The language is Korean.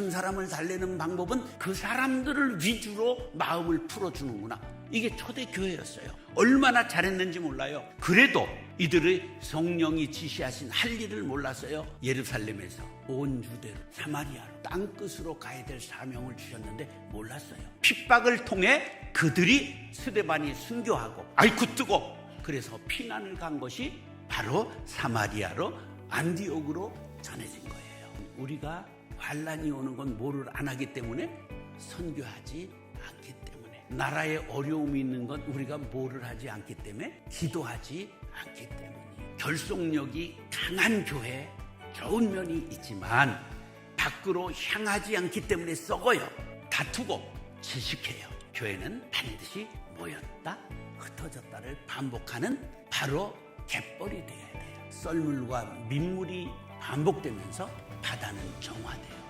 한 사람을 달래는 방법은 그 사람들을 위주로 마음을 풀어주는구나. 이게 초대 교회였어요. 얼마나 잘했는지 몰라요. 그래도 이들의 성령이 지시하신 할 일을 몰랐어요. 예루살렘에서 온 주대로 사마리아로 땅끝으로 가야 될 사명을 주셨는데 몰랐어요. 핍박을 통해 그들이 스데반이 순교하고 아이쿠 뜨고 그래서 피난을 간 것이 바로 사마리아로 안디옥으로 전해진 거예요. 우리가 환란이 오는 건 뭐를 안 하기 때문에 선교하지 않기 때문에 나라에 어려움이 있는 건 우리가 뭐를 하지 않기 때문에 기도하지 않기 때문에 결속력이 강한 교회 좋은 면이 있지만 밖으로 향하지 않기 때문에 썩어요. 다투고 지식해요. 교회는 반드시 모였다 흩어졌다를 반복하는 바로 갯벌이 되어야 돼요. 썰물과 민물이 반복되면서 바다는 정화돼요.